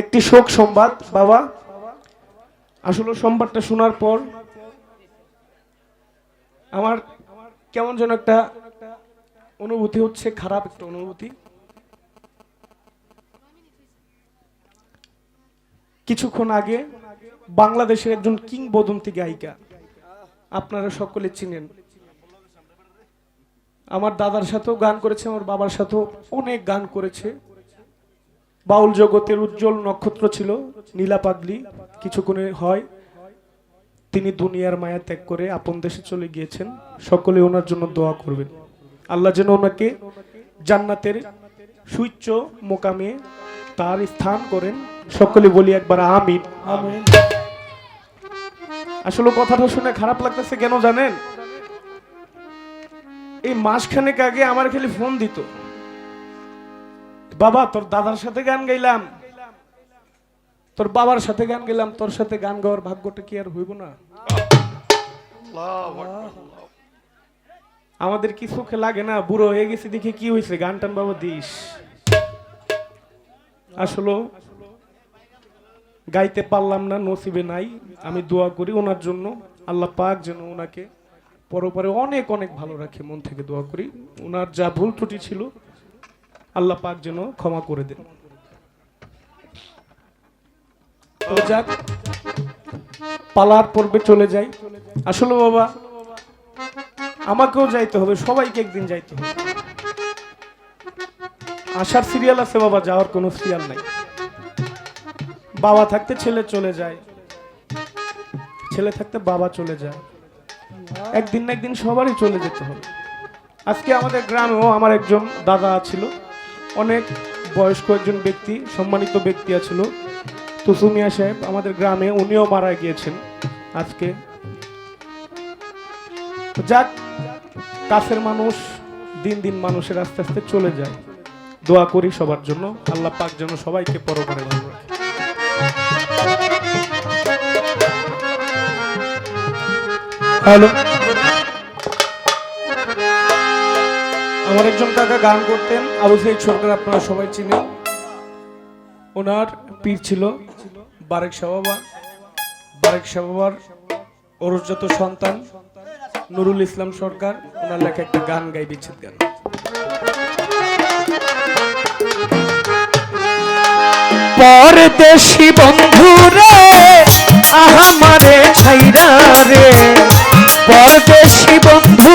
একটি শোক সংবাদ, বাবা। আসলে সংবাদটা শোনার পর আমার কেমন যেন একটা অনুভূতি হচ্ছে, খারাপ একটা অনুভূতি। কিছুক্ষণ আগে বাংলাদেশের একজন কিংবদন্তি গায়িকা, আপনারা সকলে চিনেন। আমার দাদার সাথেও গান করেছে আমার বাবার সাথেও অনেক গান করেছে। বাউল জগতের উজ্জ্বল নক্ষত্র ছিল নীলা পাগলি কিছুক্ষণে হয়। তিনি দুনিয়ার মায়া ত্যাগ করে আপন দেশে চলে গিয়েছেন। সকলে ওনার জন্য দোয়া করবেন। আল্লাহ যেন ওনাকে জান্নাতের সুইচ্চ মোকামে তার স্থান করেন। সকলে বলি একবার আমিন। আমিন। আসলে কথাটা শুনে খারাপ লাগতেছে কেন জানেন? এই মাসখানেক আগে আমার খালি ফোন দিত। বাবা, তোর দাদার সাথে গান গাইলাম। তোর বাবার সাথে গান গেলাম তোর সাথে গান গাওয়ার ভাগ্যটা কি আর হইব না? আমাদের কি সুখে লাগে না? বুড়ো হয়ে গেছে দেখে কি হয়েছে গান টান বাবা দিস। আসলে। গাইতে পারলাম না, নসিবে নাই। আমি দোয়া করি ওনার জন্য। আল্লাহ পাক যেন ওনাকে পরপরে অনেক অনেক ভালো রাখে, মন থেকে দোয়া করি। ওনার যা ভুল ত্রুটি ছিল, আল্লাহ পাক যেন ক্ষমা করে দেন। যাক, পালার পর্বে চলে যাই। আসলে বাবা, আমাকেও যাইতে হবে, সবাইকে একদিন যাইতে হবে। আসার সিরিয়াল আছে বাবা, যাওয়ার কোনো সিরিয়াল নাই। বাবা থাকতে ছেলে চলে যায়। ছেলে থাকতে বাবা চলে যায়। একদিন না একদিন সবারই চলে যেতে হবে। আজকে আমাদের গ্রামেও আমার একজন দাদা ছিল। অনেক বয়স্ক একজন ব্যক্তি, সম্মানিত ব্যক্তি আছিল। তুসুমিয়া সাহেব আমাদের গ্রামে উনিও মারা গিয়েছেন আজকে। যাক, কাছের মানুষ, দিন দিন মানুষের আস্তে আস্তে চলে যায়। দোয়া করি সবার জন্য। আল্লাহ পাক যেন সবাইকে ভালো রাখে হ্যালো। আমার কাকা গান করতেন, আবু সাইদ সরকার আপনারা সবাই চিনেন। ওনার পীর ছিল বারেক সাবাবা। বারেক সাবাবার ওরজাত সন্তান নুরুল ইসলাম সরকার, ওনার লেখা একটা গান গাই বিচ্ছেদ গান। পরদেশি বন্ধু রে আহামারে ছাইরা রে। পরদেশি বন্ধু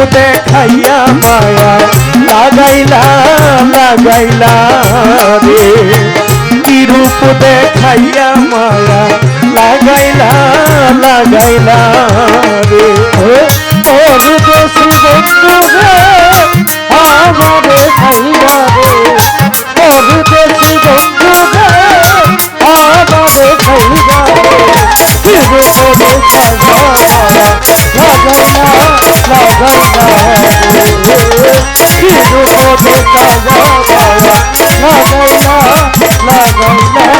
কি রূপ দেখাইয়া মায়া। লাগাইলা লাগাইলা রে। কি রূপ দেখাইয়া মায়া। লাগাইলা লাগাইলা রে। ও পরদেশি বন্ধু রে আমারে ছাইরা রে। পরদেশি বন্ধু রে আমারে রে। কি রূপ দেখাইয়া রূপ দেখাইয়া মায়া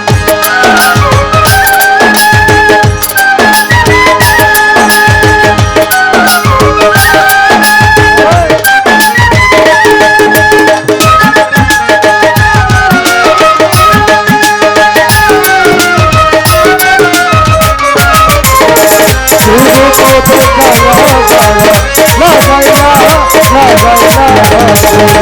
Woo!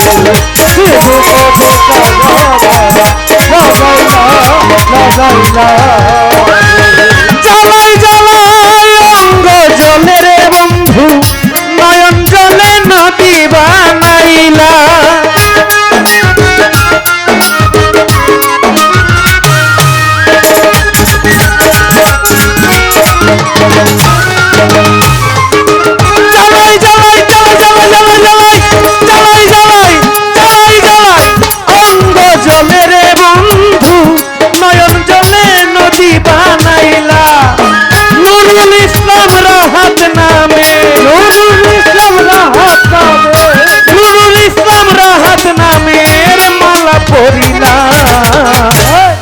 চলো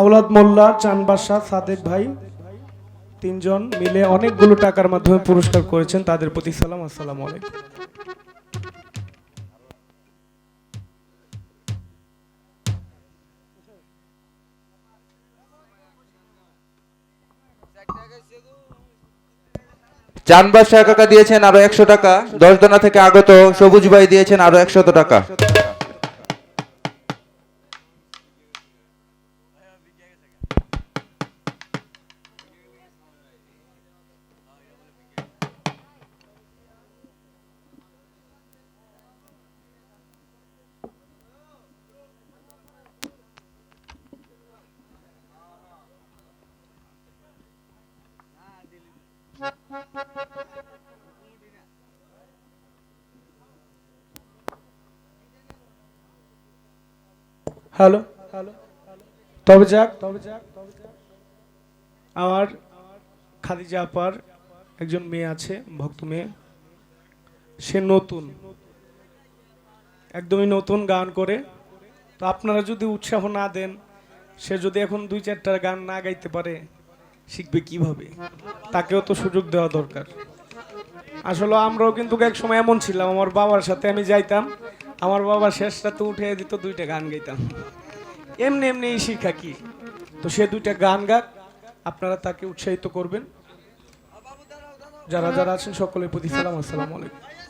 আওলাদ মোল্লা চানবাসা সাদেক ভাই, তিনজন মিলে অনেকগুলো টাকার মাধ্যমে পুরস্কার করেছেন। তাদের প্রতি সালাম, আসসালামু আলাইকুম। চানবাস কাকা দিয়েছেন আরও একশো টাকা, দশদনা থেকে আগত সবুজ ভাই দিয়েছেন আরও একশত টাকা। হ্যালো। তবে যাক। আমার খাদিজা আপার একজন মেয়ে আছে, ভক্ত মেয়ে। সে নতুন। একদমই নতুন গান করে। তো আপনারা যদি উৎসাহ না দেন, সে যদি এখন দুই চারটা গান না গাইতে পারে, শিখবে কীভাবে? তাকেও তো সুযোগ দেওয়া দরকার। আসলে আমরাও কিন্তু এক সময় এমন ছিলাম, আমার বাবার সাথে আমি যাইতাম। আমার বাবা শেষ রাতে উঠে দিত দুইটা গান গাইতাম। এমনি এমনি এই শিক্ষা কি? তো সে দুইটা গান গাক, আপনারা তাকে উৎসাহিত করবেন। যারা যারা আছেন সকলের প্রতি সালাম, আসসালামু আলাইকুম।